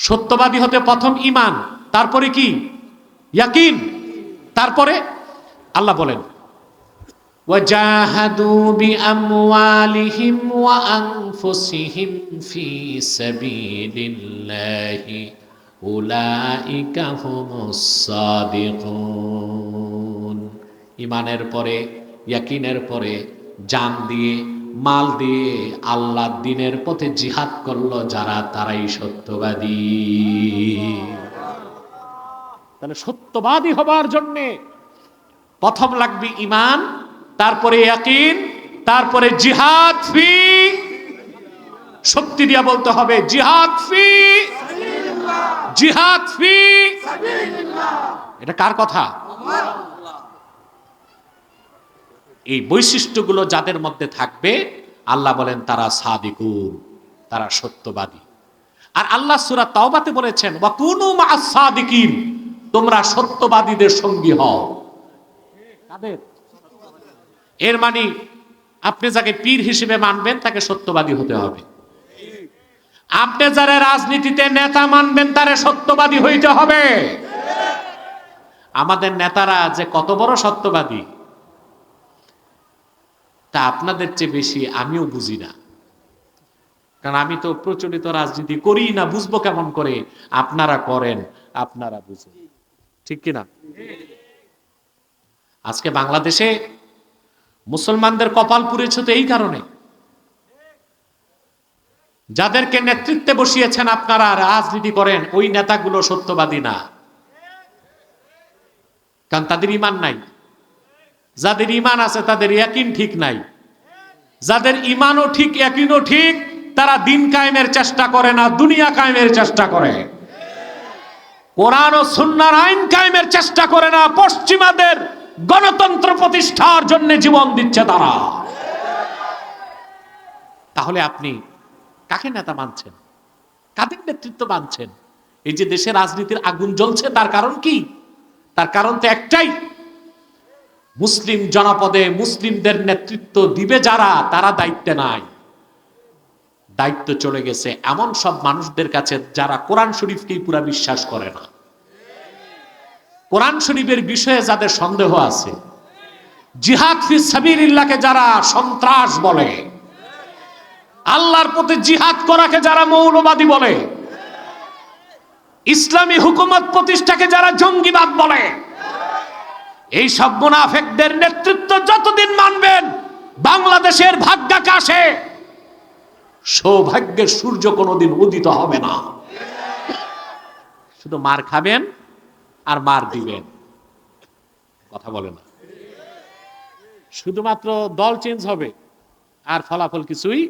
সত্যবাদী হতে প্রথম ইমান তারপরে কি ইয়াকিন তারপরে আল্লাহ বলেন وجاهدوا بأموالهم وأنفسهم في سبيل الله أولئك هم الصادقون ইমানের পরে ইয়াকিনের পরে জান দিয়ে মাল দিয়ে আল্লাহ দিনের পথে জিহাদ করল, যারা তারাই সত্যবাদী। তাহলে সত্যবাদী হবার জন্যে প্রথম লাগবে ইমান তারপরে ইয়াকিন, তারপরে জিহাদ ফি। শক্তি দিয়া বলতে হবে, জিহাদ ফি। জিহাদ ফি। এটা কার কথা? এই বৈশিষ্ট্যগুলো যাদের মধ্যে থাকবে, আল্লাহ বলেন, তারা সাদিকুন, তারা সত্যবাদী। আর আল্লাহ সুরা তাওবাতে বলেছেন ওয়া কুনু সাদিকিন তোমরা সত্যবাদীদের সঙ্গী হও। এর মানে আপনি যাকে পীর হিসেবে মানবেন, তাকে সত্যবাদী হতে হবে। আপনি যারা রাজনীতিতে নেতা মানবেন, তারে সত্যবাদী হইতে হবে। আমাদের নেতারা যে কত বড় সত্যবাদী। তা আপনাদের চেয়ে বেশি আমিও বুঝি না। কারণ আমি তো প্রচলিত রাজনীতি করি না, বুঝব কেমন করে? আপনারা করেন, আপনারা বুঝেন। ঠিক কিনা আজকে বাংলাদেশে মুসলমানদের কপাল পুড়েছে তো এই কারণে। যাদেরকে নেতৃত্বে বসিয়েছেন আপনারা, রাজনীতি করেন, ওই নেতাগুলো সত্যবাদী না। কারণ তাদের ইমান নাই। যাদের ইমান আছে, তাদের ইয়াকিন ঠিক নাই। যাদের ইমানও ঠিক, ইয়াকিনও ঠিক, তারা দিন কায়েমের চেষ্টা করে না, দুনিয়া কায়েমের চেষ্টা করে। কোরআন ও সুন্নার আইন কায়েমের চেষ্টা করে না, পশ্চিমাদের গণতন্ত্র প্রতিষ্ঠার জন্য জীবন দিচ্ছে তারা। তাহলে আপনি কাকে নেতা মানছেন? কাদের নেতৃত্ব মানছেন? এই যে দেশে রাজনীতির আগুন জ্বলছে, তার কারণ কি? তার কারণ তো একটাই মুসলিম জনপদে মুসলিমদের নেতৃত্ব দিবে যারা, তারা দায়িত্বে নাই। দায়িত্ব চলে গেছে এমন সব মানুষদের কাছে যারা কোরআন শরীফকেই পুরা বিশ্বাস করে না। কোরআন শরীফের বিষয়ে যাদের সন্দেহ আছে, জিহাদ ফি সাবিলিল্লাহকে যারা সন্ত্রাস বলে, আল্লাহর প্রতি জিহাদ করাকে যারা মৌলবাদী বলে, ইসলামী হুকুমত প্রতিষ্ঠাকে যারা জঙ্গিবাদ বলে এই সব মুনাফেকদের নেতৃত্ব যতদিন মানবেন, বাংলাদেশের ভাগ্যাকাশে সৌভাগ্যের সূর্য কোনোদিন উদিত হবে না। শুধু মার খাবেন আর মার দিবেন। কথা বলে না। শুধুমাত্র দল চেঞ্জ হবে, আর ফলাফল কিছুই